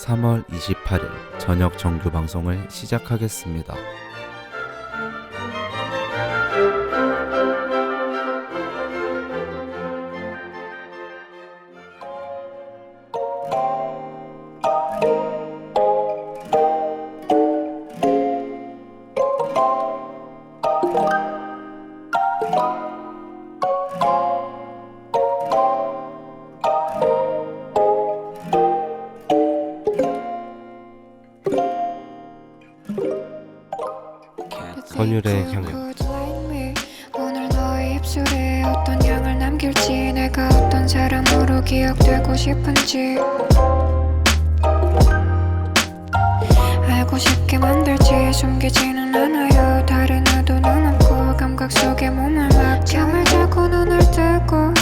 지금부터 3월 28일 저녁 정규 방송을 시작하겠습니다. 되고 싶은지. 알고 싶게 만들지 숨기지는 않아요. 다른 의도는 없고 감각 속에 몸을 막 잠을 자고 눈을 뜨고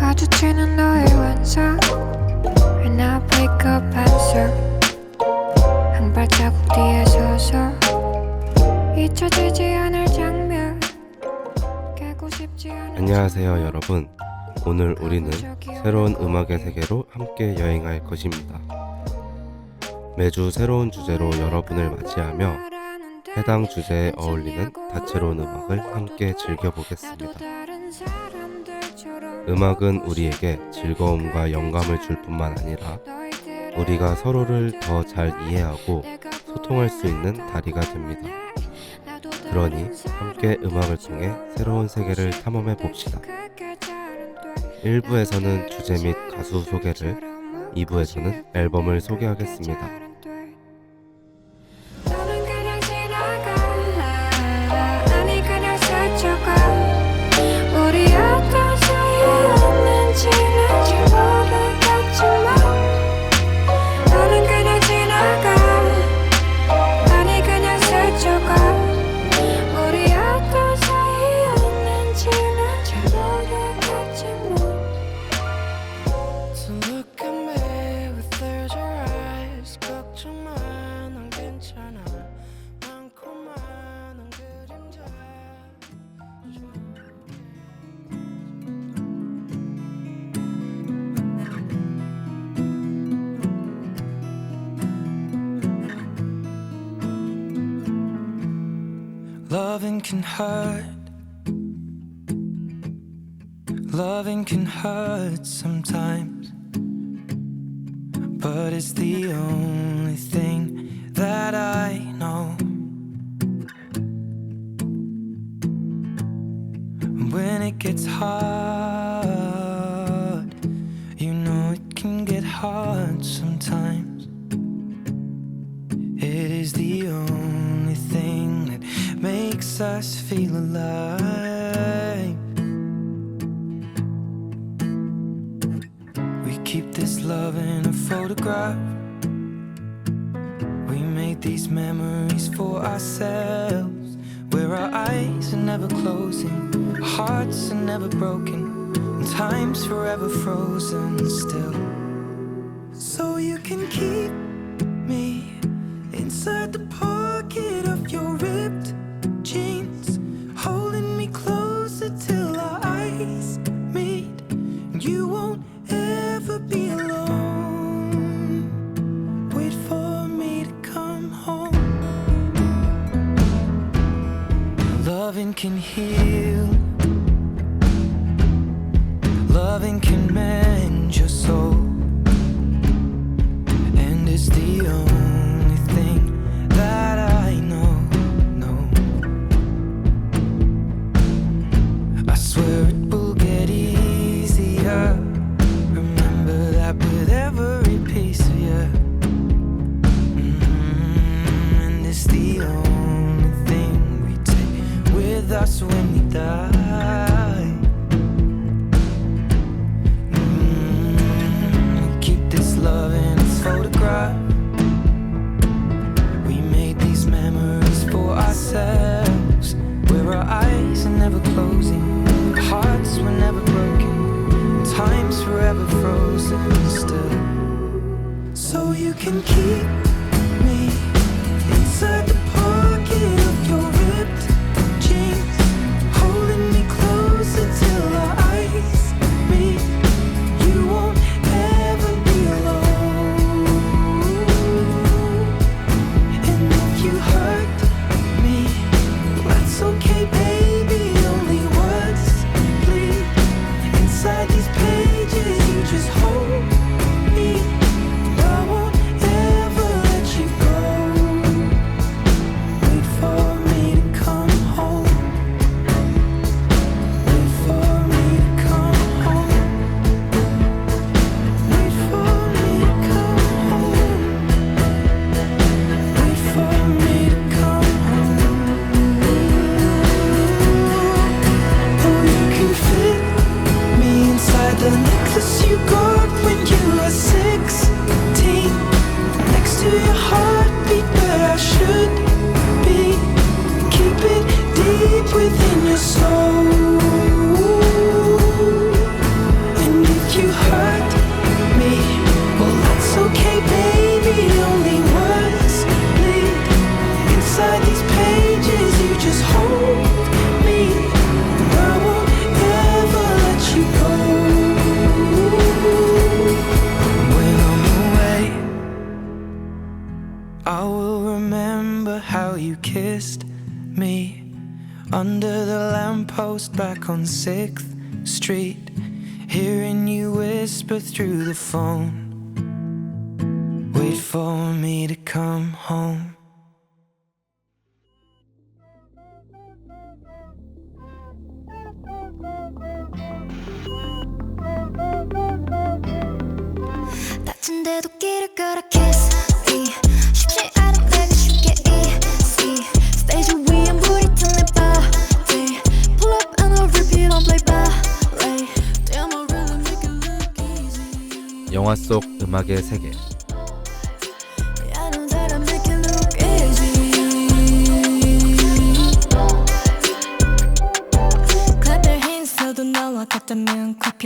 마주치는 너의 완성 And I wake up answer. 한 발자국 뒤에 안녕하세요, 여러분. 오늘 우리는 새로운 음악의 세계로 함께 여행할 것입니다. 매주 새로운 주제로 여러분을 맞이하며 해당 주제에 어울리는 다채로운 음악을 함께 즐겨보겠습니다. 음악은 우리에게 즐거움과 영감을 줄 뿐만 아니라 우리가 서로를 더 잘 이해하고 소통할 수 있는 다리가 됩니다. 그러니 함께 음악을 통해 새로운 세계를 탐험해 봅시다. 1부에서는 주제 및 가수 소개를, 2부에서는 앨범을 소개하겠습니다. it's hard. Inside the pocket of your ripped jeans, holding me closer till our eyes meet. You won't ever be alone. Wait for me to come home. Loving can heal. Loving can mend your soul. With us when we die. Mm, keep this love in its photograph. We made these memories for ourselves. Where our eyes are never closing, hearts were never broken, time's forever frozen still. So you can keep me inside under the lamppost back on 6th Street, hearing you whisper through the phone. Wait for me to come home.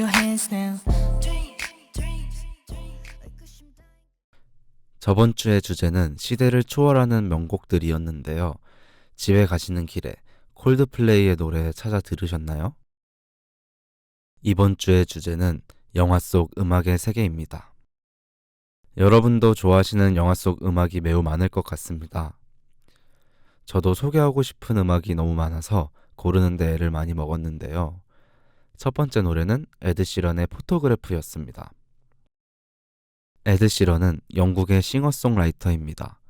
Hands now 저번 주의 주제는 시대를 초월하는 명곡들이었는데요. 집에 가시는 길에 콜드플레이의 노래 찾아 들으셨나요? 이번 주의 주제는 영화 속 음악의 세계입니다. 여러분도 좋아하시는 영화 속 음악이 매우 많을 것 같습니다. 저도 소개하고 싶은 음악이 너무 많아서 고르는데 애를 많이 먹었는데요. 첫 번째 노래는 에드 시런의 포토그래프였습니다. 에드 시런은 영국의 싱어송라이터입니다.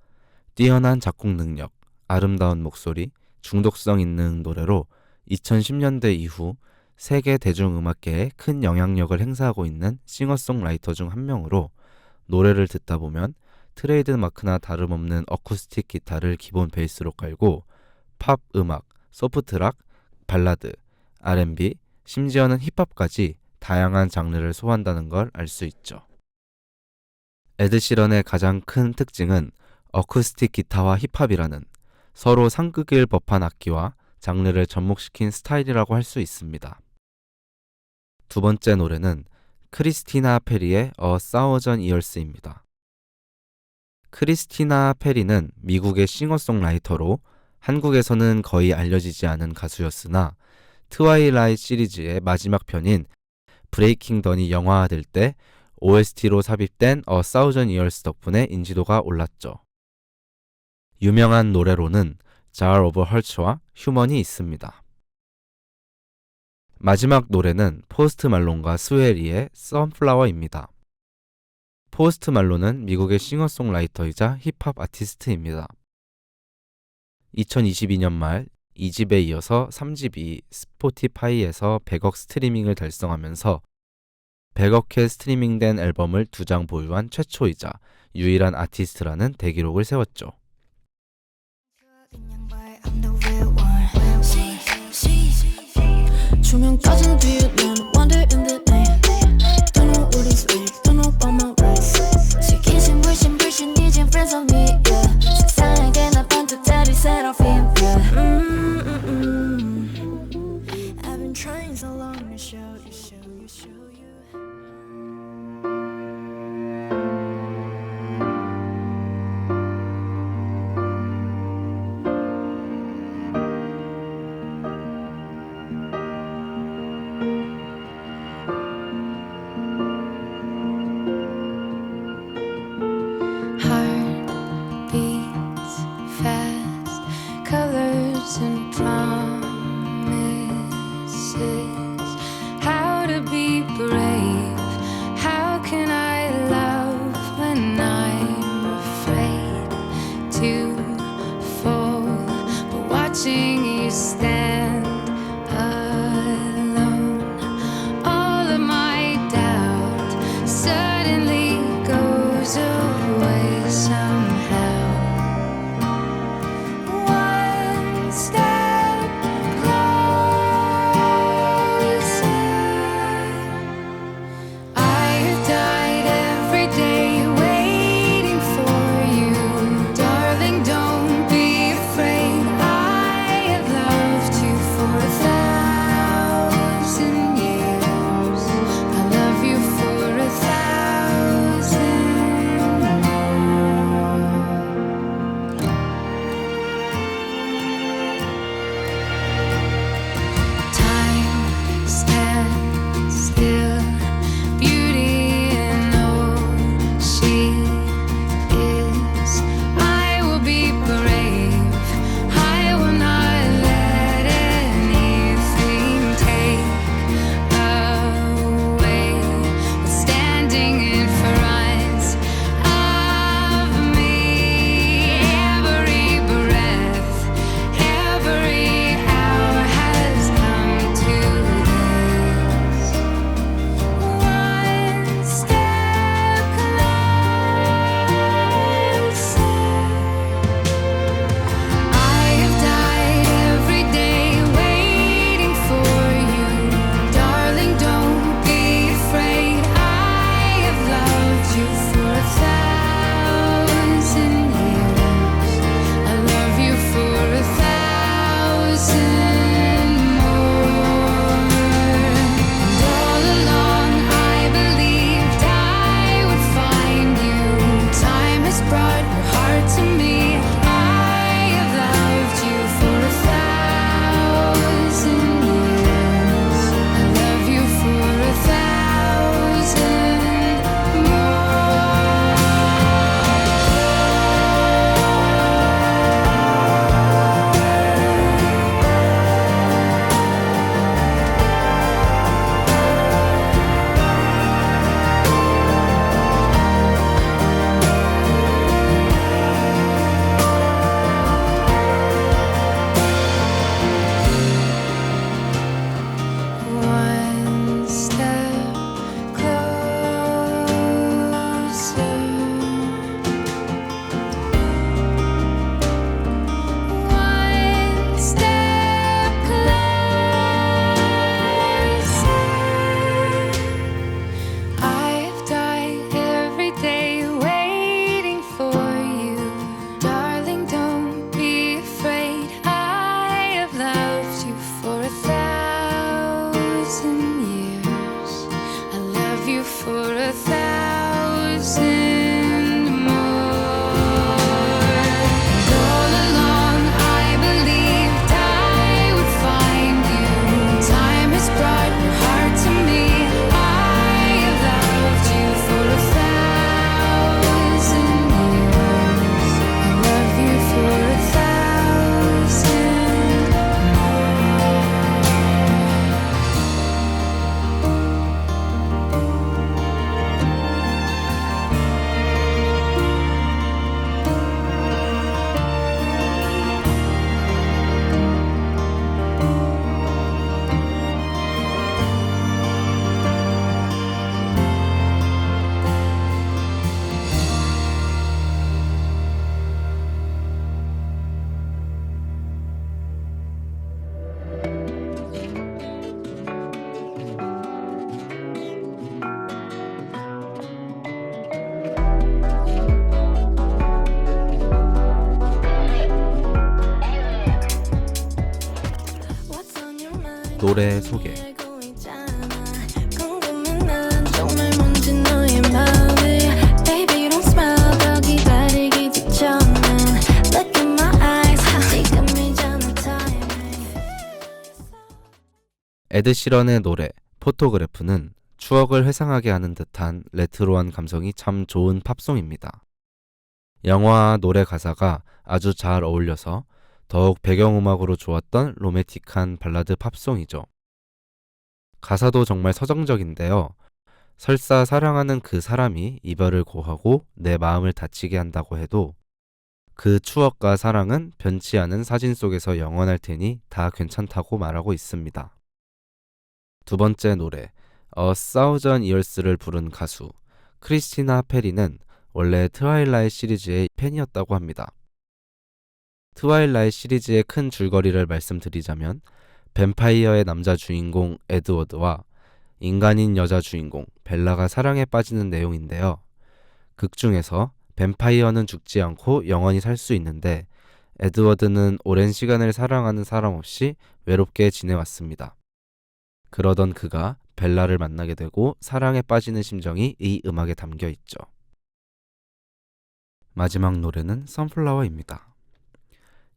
뛰어난 작곡 능력, 아름다운 목소리, 중독성 있는 노래로 2010년대 이후 세계 대중음악계에 큰 영향력을 행사하고 있는 싱어송라이터 중 한 명으로 노래를 듣다 보면 트레이드 마크나 다름없는 어쿠스틱 기타를 기본 베이스로 깔고 팝 음악, 소프트락, 발라드, R&B, 심지어는 힙합까지 다양한 장르를 소화한다는 걸 알 수 있죠. 에드시런의 가장 큰 특징은 어쿠스틱 기타와 힙합이라는 서로 상극일 법한 악기와 장르를 접목시킨 스타일이라고 할 수 있습니다. 두 번째 노래는 크리스티나 페리의 A Thousand Years입니다. 크리스티나 페리는 미국의 싱어송라이터로 한국에서는 거의 알려지지 않은 가수였으나 트와일라이트 시리즈의 마지막 편인 브레이킹 던이 영화화될 때 OST로 삽입된 A Thousand Years 덕분에 인지도가 올랐죠. 유명한 노래로는 Jar of Hearts와 휴먼이 있습니다. 마지막 노래는 포스트 말론과 스웨리의 Sunflower입니다. 포스트 말론은 미국의 싱어송라이터이자 힙합 아티스트입니다. 2022년 말 2집에 이어서 3집이 스포티파이에서 100억 스트리밍을 달성하면서 100억 회 스트리밍된 앨범을 두 장 보유한 최초이자 유일한 아티스트라는 대기록을 세웠죠. 조명 꺼진 뒤에 난 wander in the night. Don't know what is real, don't know about my rights. 지키신 불신 불신 이젠 friends of me. Yeah. 세상에게 나 반듯 자리 set off 이 전의 timing 에드 시런의 노래 포토그래프는 추억을 회상하게 하는 듯한 레트로한 감성이 참 좋은 팝송입니다. 영화와 노래 가사가 아주 잘 어울려서 더욱 배경음악으로 좋았던 로맨틱한 발라드 팝송이죠. 가사도 정말 서정적인데요. 설사 사랑하는 그 사람이 이별을 고하고 내 마음을 다치게 한다고 해도 그 추억과 사랑은 변치 않은 사진 속에서 영원할 테니 다 괜찮다고 말하고 있습니다. 두 번째 노래 A Thousand Years를 부른 가수 크리스티나 페리는 원래 트와일라이트 시리즈의 팬이었다고 합니다. 트와일라이트 시리즈의 큰 줄거리를 말씀드리자면 뱀파이어의 남자 주인공 에드워드와 인간인 여자 주인공 벨라가 사랑에 빠지는 내용인데요. 극 중에서 뱀파이어는 죽지 않고 영원히 살 수 있는데 에드워드는 오랜 시간을 사랑하는 사람 없이 외롭게 지내왔습니다. 그러던 그가 벨라를 만나게 되고 사랑에 빠지는 심정이 이 음악에 담겨 있죠. 마지막 노래는 선플라워입니다.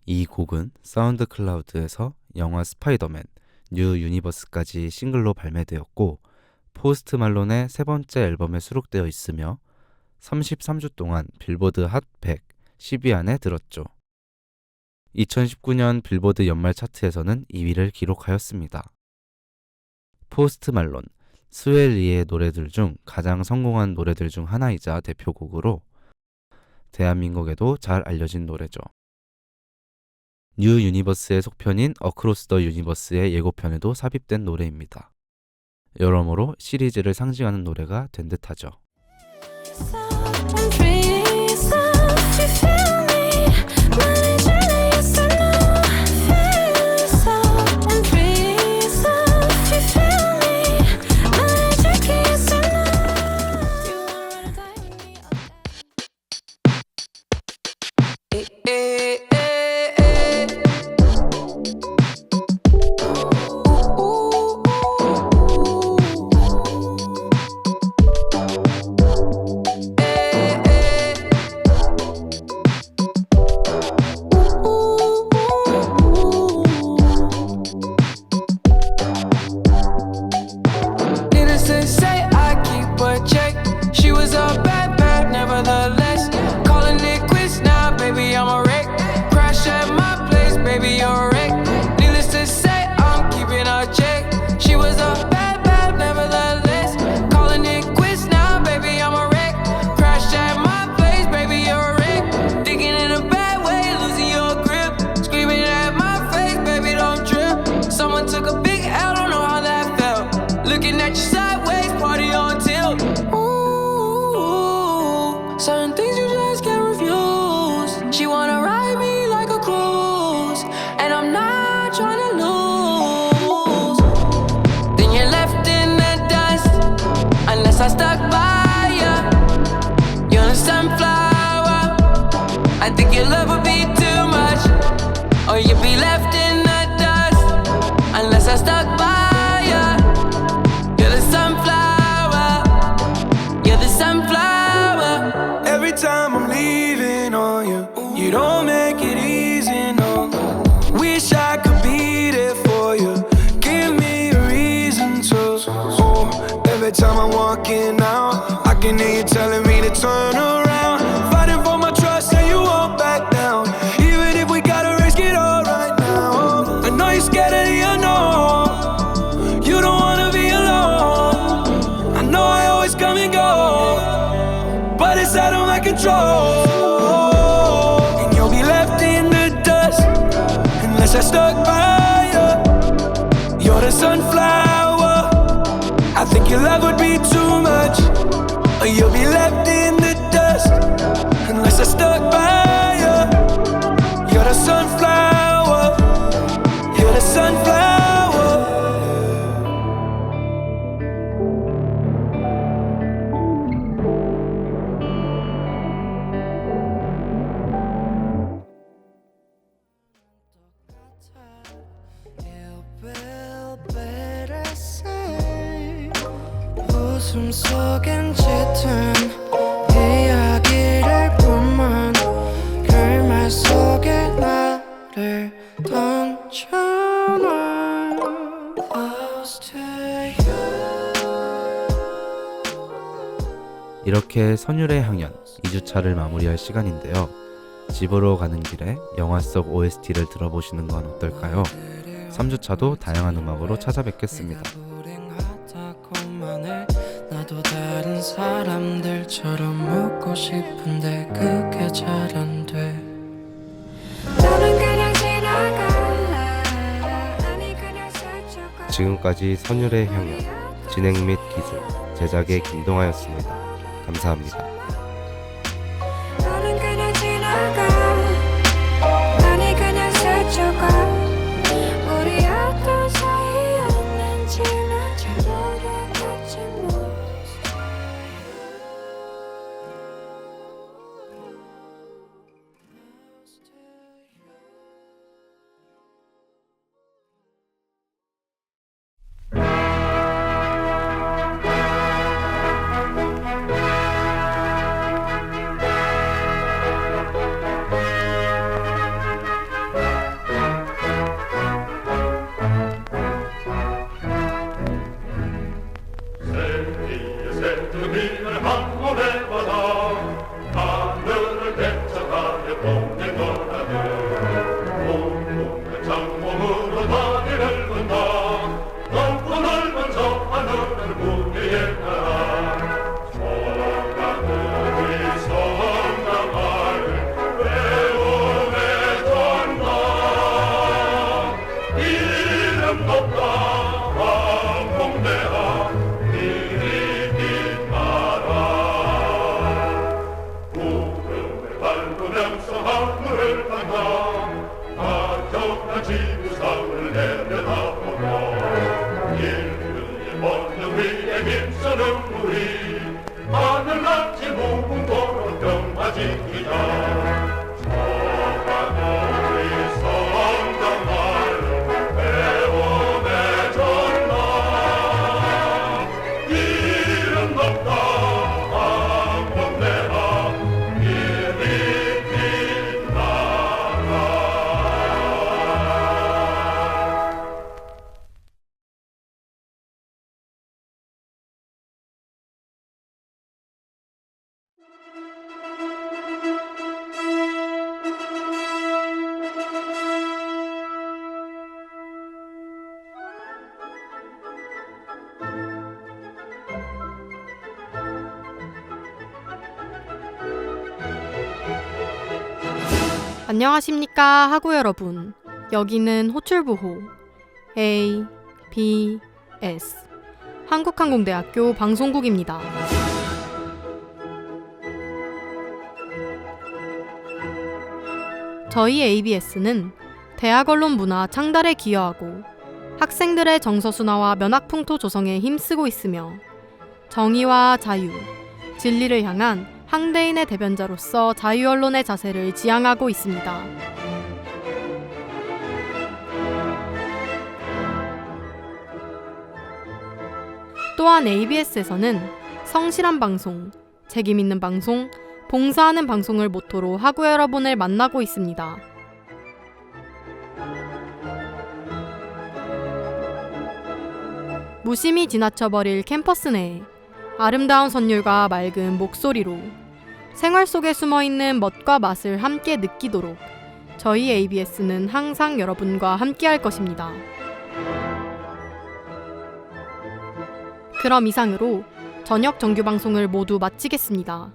이 곡은 사운드 클라우드에서 영화 스파이더맨 뉴 유니버스까지 싱글로 발매되었고 포스트 말론의 세 번째 앨범에 수록되어 있으며 33주 동안 빌보드 핫 100, 10위 안에 들었죠. 2019년 빌보드 연말 차트에서는 2위를 기록하였습니다. 포스트 말론, 스웰리의 노래들 중 가장 성공한 노래들 중 하나이자 대표곡으로 대한민국에도 잘 알려진 노래죠. 뉴 유니버스의 속편인 어크로스 더 유니버스의 예고편에도 삽입된 노래입니다. 여러모로 시리즈를 상징하는 노래가 된 듯하죠. Time I'm walking out, I can hear you telling me to turn around. Fighting for my trust, and you won't back down. Even if we gotta risk it all right now. I know you're scared of the unknown. You don't wanna be alone. I know I always come and go, but it's out of my control. And you'll be left in the dust unless I stuck your love would be too much, or you'll be left in 웃음 속엔 짙은 이야기를 뿐만 결말 속에 나를 던져놔 Lost to you 이렇게 선율의 향연 2주차를 마무리할 시간인데요. 집으로 가는 길에 영화 속 OST를 들어보시는 건 어떨까요? 3주차도 다양한 음악으로 찾아뵙겠습니다. 사람들처럼 묻고 싶은데 그게 잘 안돼 너는 그냥 지나갈래 아니 그냥 스쳐가 지금까지 선율의 향연 진행 및 기술 제작의 김동하였습니다. 감사합니다. 안녕하십니까 하구 여러분. 여기는 호출부호 A, B, S 한국항공대학교 방송국입니다. 저희 ABS는 대학 언론 문화 창달에 기여하고 학생들의 정서 순화와 면학풍토 조성에 힘쓰고 있으며 정의와 자유, 진리를 향한 항대인의 대변자로서 자유 언론의 자세를 지향하고 있습니다. 또한 ABS에서는 성실한 방송, 책임 있는 방송, 봉사하는 방송을 모토로 하구 여러분을 만나고 있습니다. 무심히 지나쳐버릴 캠퍼스 내에 아름다운 선율과 맑은 목소리로 생활 속에 숨어 있는 멋과 맛을 함께 느끼도록 저희 ABS는 항상 여러분과 함께 할 것입니다. 그럼 이상으로 저녁 정규 방송을 모두 마치겠습니다.